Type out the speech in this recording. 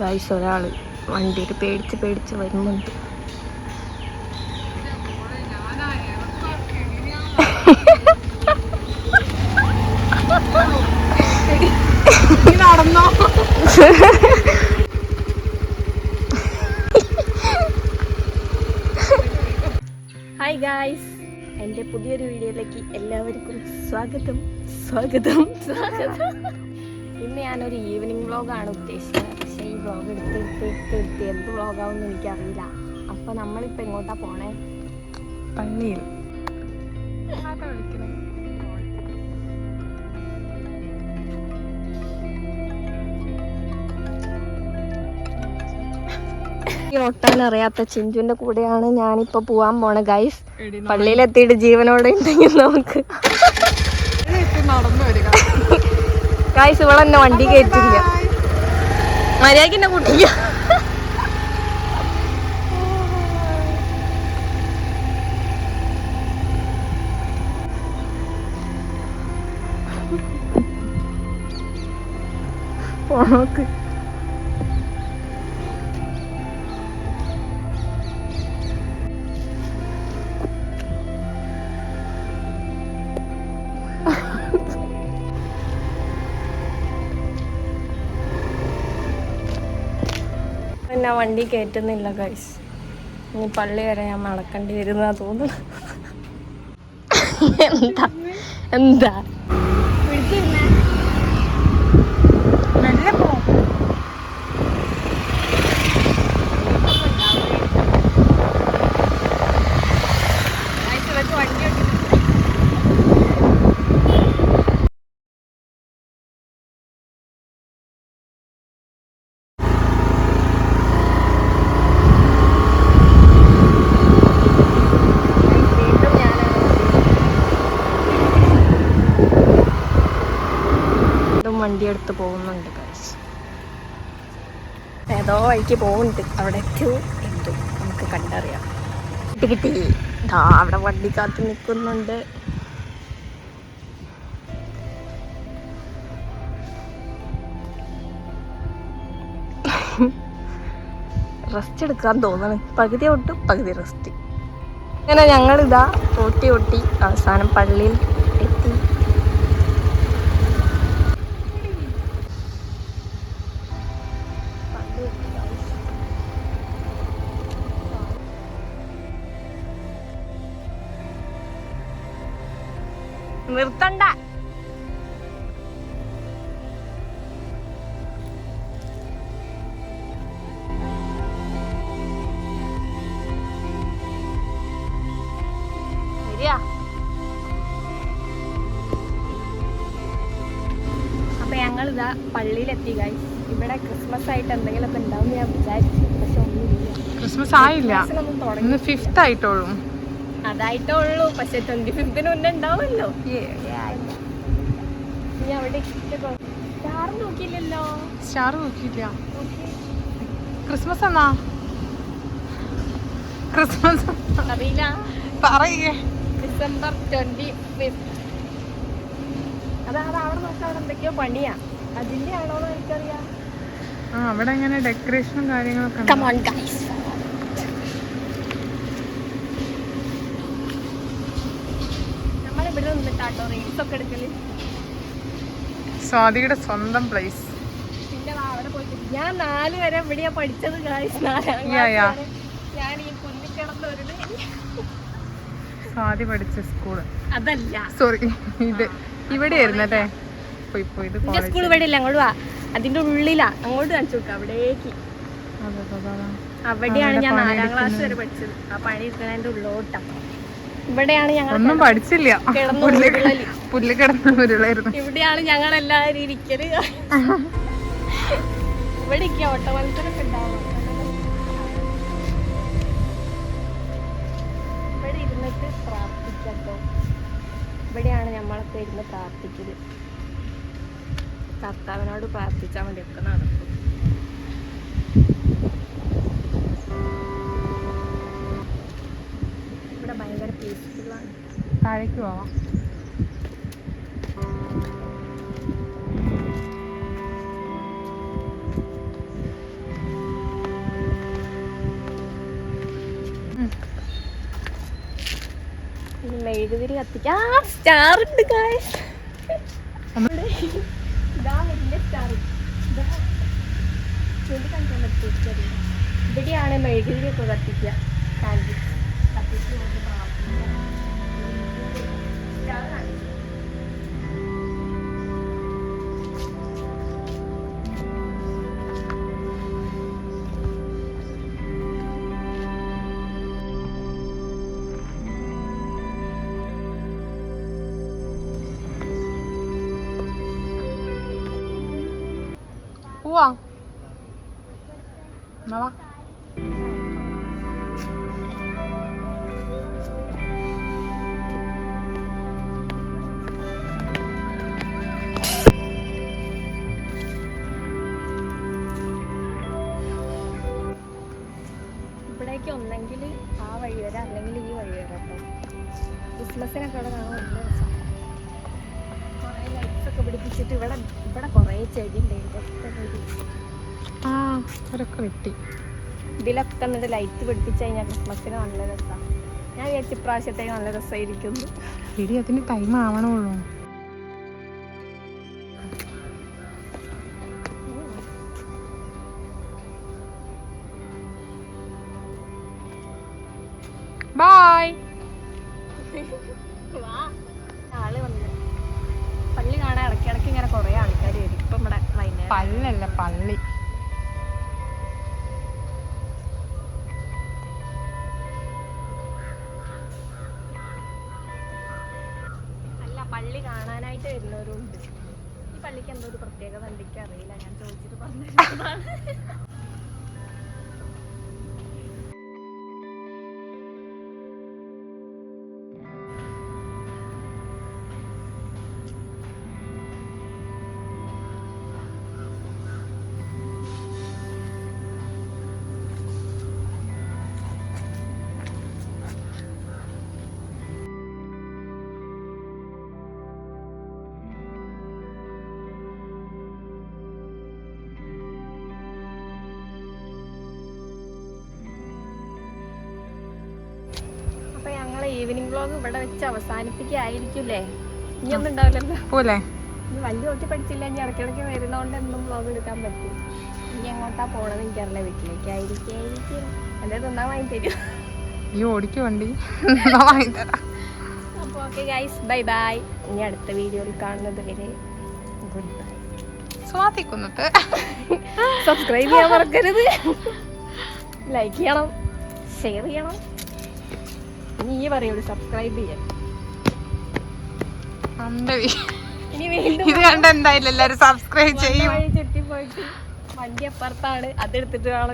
Guys ഒരാൾ വണ്ടിയിൽ പേടിച്ച് പേടിച്ച് വരുന്നുണ്ട്. നടന്നോ ഹായ് ഗായ്സ് എന്റെ പുതിയൊരു വീഡിയോയിലേക്ക് എല്ലാവർക്കും സ്വാഗതം. സ്വാഗതം. സ്വാഗതം ഇന്ന് ഞാനൊരു ഈവനിങ് വ്ളോഗാണ് ഉദ്ദേശിക്കുന്നത്. ഈ വ്ളോഗ് എടുത്ത് എടുത്ത് എടുത്ത് എടുത്ത്. എന്ത് വ്ളോഗാവുമെന്ന് എനിക്കറിയില്ല. അപ്പോൾ നമ്മളിപ്പോൾ എങ്ങോട്ടാ പോണേ? പള്ളിയിൽ ഒട്ടാൻ അറിയാത്ത ചിഞ്ചുവിന്റെ കൂടെയാണ് ഞാനിപ്പൊ പോവാൻ പോണ ഗൈസ് പള്ളിയിലെത്തിയിട്ട് ജീവനോടെ ഉണ്ടെങ്കിൽ നമുക്ക് എന്നെ ഗൈസ് ഇവളെന്നെ വണ്ടി കയറ്റില്ല. മര്യാദയ്ക്ക് എന്നെ കൂട്ടില്ല പോക്ക് പിന്നെ വണ്ടി കയറ്റുന്നില്ല ഗൈസ് ഇനി പള്ളി വരെ ഞാൻ നടക്കേണ്ടി വരുന്ന തോന്നുന്നു. എന്താ? എന്താ? വണ്ടി എടുത്ത് പോകുന്നുണ്ട് ഗൈസ് ഏതോ വഴിക്ക് പോകുന്നുണ്ട്. അവിടെ എത്തിയോ? നമുക്ക് കണ്ടറിയാം. കിട്ടി കിട്ടി. ദാ അവിടെ വണ്ടി കാത്ത് നിൽക്കുന്നുണ്ട്. റെസ്റ്റ് എടുക്കാൻ തോന്നണ്. പകുതി ഒട്ടും പകുതി റെസ്റ്റ് അങ്ങനെ ഞങ്ങളിതാ ഓട്ടി ഓട്ടി അവസാനം പള്ളിയിൽ നിർത്തണ്ട. അപ്പൊ ഞങ്ങൾ ഇതാ പള്ളിയിലെത്തി ഗൈസ് ഇവിടെ ക്രിസ്മസ് ആയിട്ട് എന്തെങ്കിലുമൊക്കെ ഉണ്ടാവും ഞാൻ വിചാരിച്ചു. പക്ഷെ ക്രിസ്മസ് ആയില്ല. ഇന്ന് ഫിഫ്ത്ത് ആയിട്ടുള്ളൂ. അതായിട്ടേ ഉള്ളൂ പക്ഷെ ട്വന്റി ഫിഫ്തിന് മുന്നേ ഉണ്ടാവുമല്ലോ. നീ അവിടെ സ്റ്റാർ നോക്കിയില്ലല്ലോ. സ്റ്റാർ നോക്കിയില്ല. ക്രിസ്മസ് എന്നാ? ക്രിസ്മസ് അറിയില്ല. പറയേ. ഡിസംബർ ട്വന്റി ഫിഫ്ത് അതാ അവിടെ നോക്കാൻ എന്തൊക്കെയോ പണിയാ. അതിന്റെ ആണോന്ന് എനിക്കറിയാം. ആ അവിടെ എങ്ങനെ ഡെക്കറേഷനും കാര്യങ്ങളൊക്കെ ഉണ്ട്. കമോൺ ഗൈസ് നമ്മളിവിടെ നിന്നിട്ടാട്ടോ റീൽസ് ഒക്കെ എടുക്കൽ. സ്വാതിയുടെ സ്വന്തം പ്ലേസ് പിന്നെ അവിടെ പോയിട്ട് ഞാൻ നാല് വരെ ഇവിടെയാ പഠിച്ചത്. ഞാൻ ഈ പുല്ലിക്കിടന്നവരുടെ സ്വാതി പഠിച്ച സ്കൂൾ അതല്ല. സോറി ഇത് ഇവിടെ ആയിരുന്നല്ലേ പോയി പോയി ഇത് സ്കൂൾ ഇവിടെ ഇല്ല അങ്ങോട്ട് വാ. അതിന്റെ ഉള്ളിലാ. അങ്ങോട്ട് കാണിച്ചു കൊടുക്കാം അവിടേക്ക്. അവിടെയാണ് ഞാൻ നാലാം ക്ലാസ് വരെ പഠിച്ചത്. ആ പണി ഇരിക്കുന്നതിന്റെ ഉള്ളോട്ടാ ഇവിടെയാണ് ഞങ്ങൾ ഒന്നും പഠിച്ചില്ല. പുല്ല് കിടന്ന ഉരുളായിരുന്നു. ഇവിടെയാണ് ഞങ്ങൾ എല്ലാവരും ഇരിക്കൽ. ഇവിടെ ഓട്ട മത്സരമൊക്കെ ഉണ്ടാവും ഇവിടെ ഇരുന്നിട്ട് പ്രാർത്ഥിക്കട്ടോ ഇവിടെയാണ് നമ്മളൊക്കെ ഇരുന്ന് പ്രാർത്ഥിക്കൽ. കർത്താവിനോട് പ്രാർത്ഥിച്ചാൽ മതി ഒക്കെ നടക്കും. താഴേക്ക് പോവാം. മെഴുകുതിരി കത്തിക്കാം. സ്റ്റാർ ഉണ്ട് ഇവിടെയാണ് മെഴുകുതിരി ഒക്കെ കത്തിക്കുക. കത്തിച്ച് കൊണ്ട് പ്രാർത്ഥിക്കുക സ്റ്റാർ കാണിച്ചു പോവാ എന്നാ വാ. ഇവിടേക്ക് ഒന്നെങ്കിൽ ആ വഴി വരാം. അല്ലെങ്കിൽ ഈ വഴി വരാം കേട്ടോ. ക്രിസ്മസിനൊക്കെ ഇവിടെ കാണാൻ നല്ല കുറേ ലൈറ്റ്സ് ഒക്കെ പിടിപ്പിച്ചിട്ട് ഇവിടെ ഇവിടെ കുറേ ചെടി ഉണ്ട് ഇതൊക്കെ ഒരു ആ അവരൊക്കെ വെട്ടി. ഇതിലൊക്കെ എന്നിട്ട് ലൈറ്റ് പിടിപ്പിച്ച് കഴിഞ്ഞാൽ ക്രിസ്മസിന് നല്ല രസമാണ് ഞാൻ വിചാരിച്ച ഇപ്രാവശ്യത്തേക്ക് നല്ല രസമായിരിക്കും ഇടി അതിന് ടൈം ആവണുള്ളൂ ബായ് ആൾ വന്നു. പള്ളി കാണാൻ ഇടയ്ക്ക് ഇടയ്ക്ക് ഇങ്ങനെ കുറേ ആൾക്കാർ വരും. ഇപ്പം ഇവിടെ വൈകുന്നേരം. പല്ലല്ല പള്ളി. അല്ല പള്ളി കാണാനായിട്ട് വരുന്നവരും ഉണ്ട് ഈ പള്ളിക്ക് എന്തോ ഒരു പ്രത്യേകത എന്തൊക്കെ അറിയില്ല ഞാൻ ചോദിച്ചിട്ട് പറഞ്ഞു ഞങ്ങളെ ഈവനിങ് വ്ലോഗ് ഇവിടെ വെച്ച് അവസാനിപ്പിക്കായിരിക്കുമല്ലേ ഇനിയൊന്നും ഉണ്ടാവില്ലല്ലോ. പോലെ ഇനി വണ്ടി ഓട്ടി പഠിച്ചില്ല ഇനി ഇടയ്ക്കിടയ്ക്ക് വരുന്നോണ്ട് എന്നും വ്ലോഗ് എടുക്കാൻ പറ്റും. ഇനി എങ്ങോട്ടാ പോണെന്ന് എനിക്കറിയില്ല വീട്ടിലേക്ക് ആയിരിക്കും എന്റെ തിന്നാൻ വാങ്ങി തരും. ഈ ഓടിക്ക് വണ്ടി. അപ്പോൾ ഓക്കെ ഗൈസ് ബൈ ബൈ ഇനി അടുത്ത വീഡിയോയിൽ കാണുന്നത് വരെ ഗുഡ് ബൈ സ്വാതിക്കുന്നിട്ട് സബ്സ്ക്രൈബ് ചെയ്യാൻ മറക്കരുത്. ലൈക്ക് ചെയ്യണം ഷെയർ ചെയ്യണം. ഈ പറയുള്ളൂ സബ്സ്ക്രൈബ് ചെയ്യാൻ ഇനി വീണ്ടും ഇത് കണ്ട എന്തായാലും എല്ലാരും സബ്സ്ക്രൈബ് ചെയ്യും. വഴി ചുറ്റി പോയിട്ട് വണ്ടി അപ്പുറത്താണ് അതെടുത്തിട്ട് വേണം.